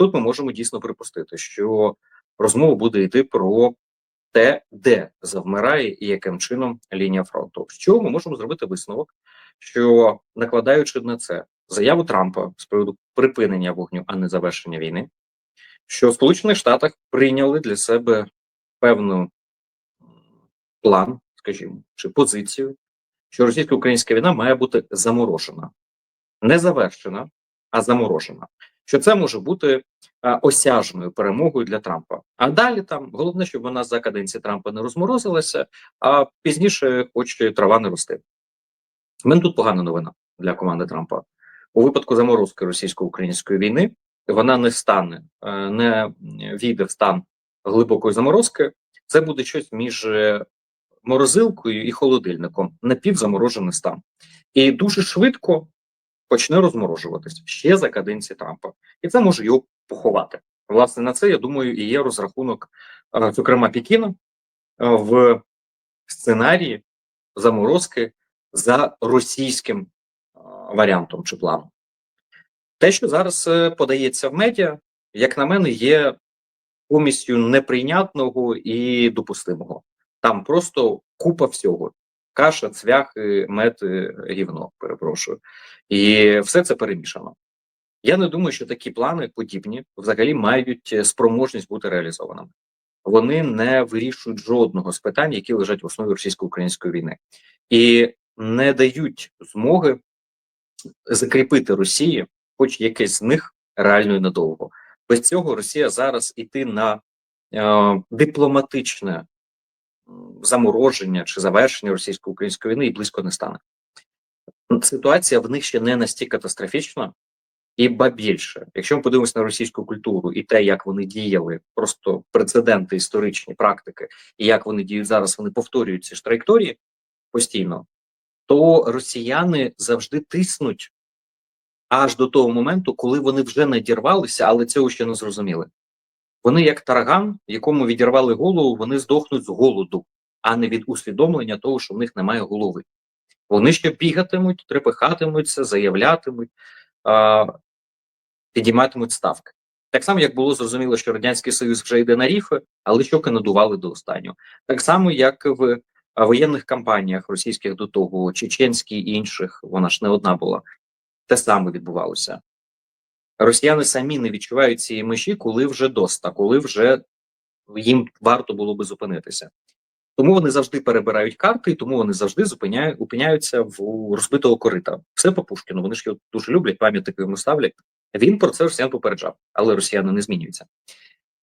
тут ми можемо дійсно припустити, що розмова буде йти про те, де завмирає і яким чином лінія фронту. Що ми можемо зробити висновок, що накладаючи на це заяву Трампа з приводу припинення вогню, а не завершення війни, що в Сполучених Штатах прийняли для себе певну план, скажімо, чи позицію, що російсько-українська війна має бути заморожена, не завершена, а заморожена. Що це може бути осяжною перемогою для Трампа. А далі там головне, щоб вона за каденції Трампа не розморозилася, а пізніше, хоч трава не рости. У тут погана новина для команди Трампа. У випадку заморозки російсько-української війни вона не стане, е, не війде в стан глибокої заморозки. Це буде щось між е, морозилкою і холодильником, напівзаморожений стан, і дуже швидко почне розморожуватись ще за каденції Трампа, і це може його поховати. Власне на це я думаю, і є розрахунок, е, зокрема Пікіна в сценарії заморозки за російським варіантом чи планом. Те, що зараз е, подається в медіа, як на мене, є помістю неприйнятного і допустимого. Там просто купа всього: каша, цвяхи, мед, гівно, перепрошую, і все це перемішано. Я не думаю, що такі плани подібні взагалі мають е, спроможність бути реалізованими. Вони не вирішують жодного з питань, які лежать в основі російсько-української війни, і не дають змоги закріпити Росії, хоч якесь з них реально і надовго. Без цього Росія зараз іти на е, дипломатичне замороження чи завершення російсько-української війни і близько не стане. Ситуація в них ще не настільки катастрофічна, і ба більше, якщо ми подивимося на російську культуру і те, як вони діяли, просто прецеденти історичні практики, і як вони діють зараз, вони повторюють ці ж траєкторії постійно, то росіяни завжди тиснуть аж до того моменту, коли вони вже надірвалися, але цього ще не зрозуміли. Вони, як тарган, якому відірвали голову, вони здохнуть з голоду, а не від усвідомлення того, що в них немає голови. Вони ще бігатимуть, трепихатимуться, заявлятимуть, підійматимуть ставки. Так само, як було зрозуміло, що Радянський Союз вже йде на ріфи, але щоки надували до останнього. Так само, як в воєнних кампаніях російських до того, чеченській і інших, вона ж не одна була, те саме відбувалося. Росіяни самі не відчувають цієї межі, коли вже доста, коли вже їм варто було би зупинитися. Тому вони завжди перебирають карти, і тому вони завжди зупиняють, опиняються в розбитого корита. Все по Пушкіну. Вони ж його дуже люблять, пам'ятники йому ставлять. Він про це росіян попереджав, але росіяни не змінюються.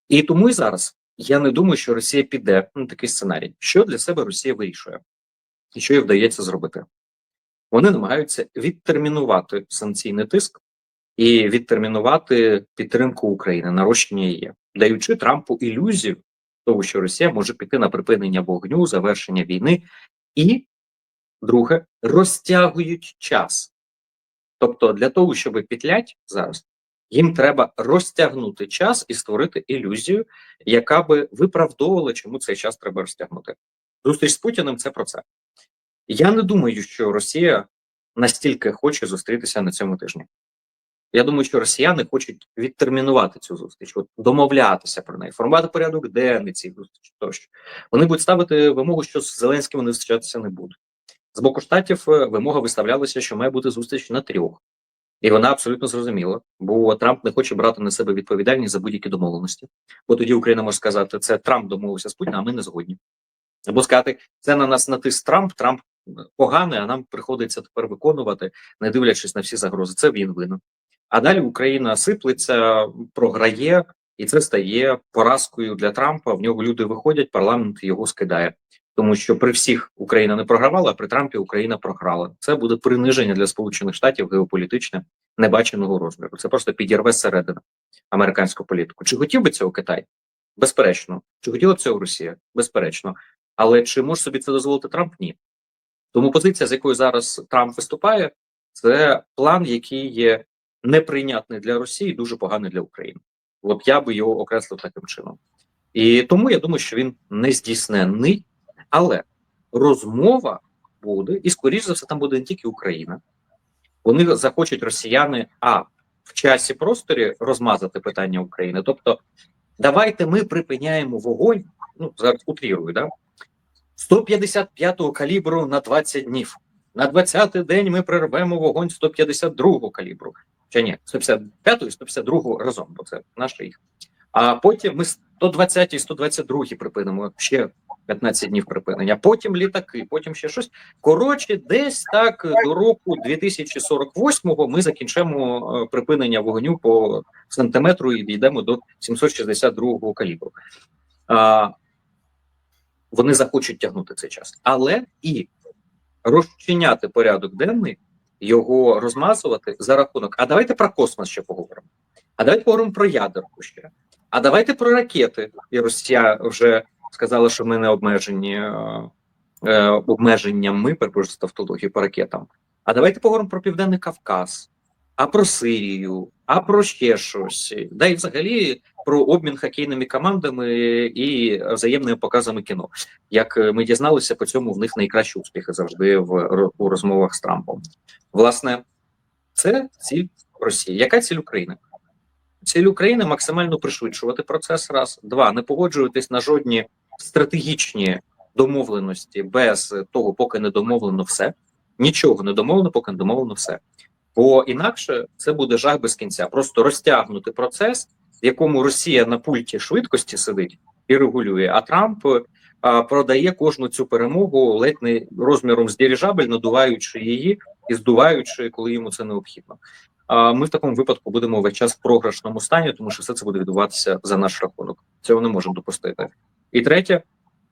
І тому і зараз я не думаю, що Росія піде на такий сценарій. Що для себе Росія вирішує, і що їй вдається зробити? Вони намагаються відтермінувати санкційний тиск і відтермінувати підтримку України, нарощення її, даючи Трампу ілюзію того, що Росія може піти на припинення вогню, завершення війни, і друге розтягують час. Тобто, для того, щоб петлять зараз, їм треба розтягнути час і створити ілюзію, яка би виправдовувала, чому цей час треба розтягнути. Зустріч з Путіним це про це. Я не думаю, що Росія настільки хоче зустрітися на цьому тижні. Я думаю, що росіяни хочуть відтермінувати цю зустріч, от домовлятися про неї, формувати порядок денний цій зустрічі. Тощо вони будуть ставити вимогу, що з Зеленським вони зустрічатися не будуть. З боку штатів е, вимога виставлялася, що має бути зустріч на трьох, і вона абсолютно зрозуміла, бо Трамп не хоче брати на себе відповідальність за будь-які домовленості. Бо тоді Україна може сказати, це Трамп домовився з Путіним, а ми не згодні. Або сказати, це на нас натис Трамп, Трамп погане, а нам приходиться тепер виконувати, не дивлячись на всі загрози. Це він винен. А далі Україна сиплеться, програє, і це стає поразкою для Трампа. В нього люди виходять, парламент його скидає. Тому що при всіх Україна не програвала, а при Трампі Україна програла. Це буде приниження для Сполучених Штатів геополітичне небаченого розміру. Це просто підірве зсередини американську політику. Чи хотів би цього Китай? Безперечно, чи хотіла цього Росія? Безперечно, але чи може собі це дозволити Трамп? Ні. Тому позиція, з якою зараз Трамп виступає, це план, який є неприйнятний для Росії, дуже поганий для України. От я би його окреслив таким чином. І тому я думаю, що він не здійснений, але розмова буде, і скоріш за все, там буде не тільки Україна. Вони захочуть росіяни а в часі просторі розмазати питання України. Тобто, давайте ми припиняємо вогонь. Ну зараз утрірую, да 155-го калібру на 20 днів. На 20-й день ми прервемо вогонь 152-го калібру. Чи ні, 155 і 152 разом, бо це наше їх. А потім ми 120 і 122 припинимо ще 15 днів припинення. Потім літаки, потім ще щось. Коротше, десь так до року 2048-го ми закінчимо е, припинення вогню по сантиметру і дійдемо до 762-го калібру. А, вони захочуть тягнути цей час, але і розчиняти порядок денний, його розмазувати за рахунок. А давайте про космос ще поговоримо. А давайте поговоримо про ядерку ще. А давайте про ракети. І Росія вже сказала, що ми не обмежені е, е, обмеженнями, перепрошую тавтологію по ракетам. А давайте поговоримо про Південний Кавказ, а про Сирію, а про ще щось. Да і взагалі про обмін хокейними командами і взаємними показами кіно. Як ми дізналися, по цьому в них найкращі успіхи завжди в у розмовах з Трампом. Власне, це ціль Росії. Яка ціль України? Ціль України максимально пришвидшувати процес. Раз, два, не погоджуватись на жодні стратегічні домовленості без того, поки не домовлено все. Нічого не домовлено, поки не домовлено все. Бо інакше це буде жах без кінця. Просто розтягнути процес, в якому Росія на пульті швидкості сидить і регулює, а Трамп а, продає кожну цю перемогу ледь не розміром з дирижабель, надуваючи її і здуваючи, коли йому це необхідно. А ми в такому випадку будемо весь час в програшному стані, тому що все це буде відбуватися за наш рахунок. Цього не можемо допустити. І третє,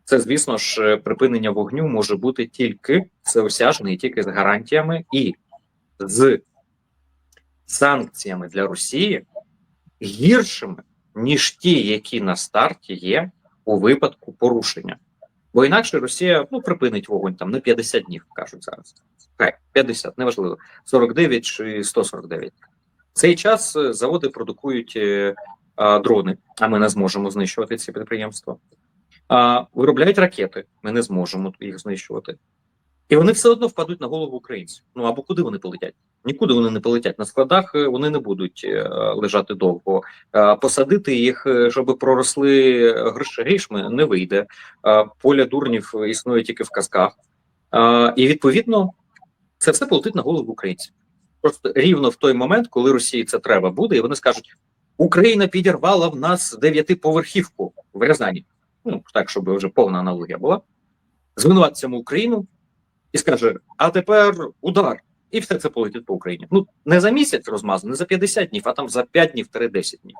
це звісно ж припинення вогню може бути тільки всеосяжне, і тільки з гарантіями і з санкціями для Росії гіршими ніж ті, які на старті є у випадку порушення. Бо інакше Росія ну припинить вогонь там на 50 днів, кажуть зараз. Хай 50, неважливо, 49 чи 149. В цей час е, заводи продукують е, а, дрони, а ми не зможемо знищувати ці підприємства. А, виробляють ракети, ми не зможемо їх знищувати. І вони все одно впадуть на голову українців. Ну або куди вони полетять? Нікуди вони не полетять. На складах е, вони не будуть е, лежати довго. Е, Посадити їх, щоб проросли грішми, не вийде. Поля дурнів існує тільки в казках. І відповідно це все полетить на голову українців. Просто рівно в той момент, коли Росії це треба буде, і вони скажуть: Україна підірвала в нас дев'ятиповерхівку в Рязані. Ну так, щоб вже повна аналогія була. Звинуватцямо Україну і скаже: а тепер удар. І все це полетить по Україні. Ну не за місяць розмазано, не за 50 днів, а там за 5 днів 10 днів.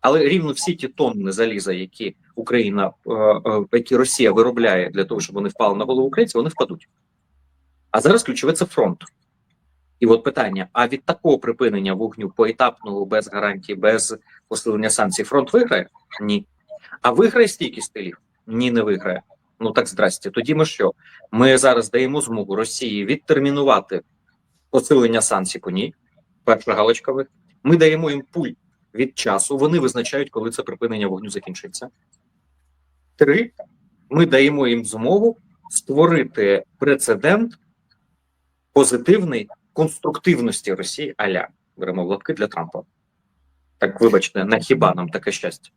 Але рівно всі ті тонни заліза, які Україна, е, е, які Росія виробляє для того, щоб вони впали на голову українців, вони впадуть. А зараз ключове це фронт. І от питання: а від такого припинення вогню поетапного, без гарантій, без посилення санкцій, фронт виграє? Ні. А виграє стійкість стилів? Ні, не виграє. Ну так здрасте. Тоді ми що? Ми зараз даємо змогу Росії відтермінувати посилення санкцій по ній. Перша галочка ви. Ми даємо їм пуль від часу. Вони визначають, коли це припинення вогню закінчиться. Три. Ми даємо їм змогу створити прецедент позитивний конструктивності Росії аля беремо в лапки для Трампа. Так, вибачте, не хіба нам таке щастя.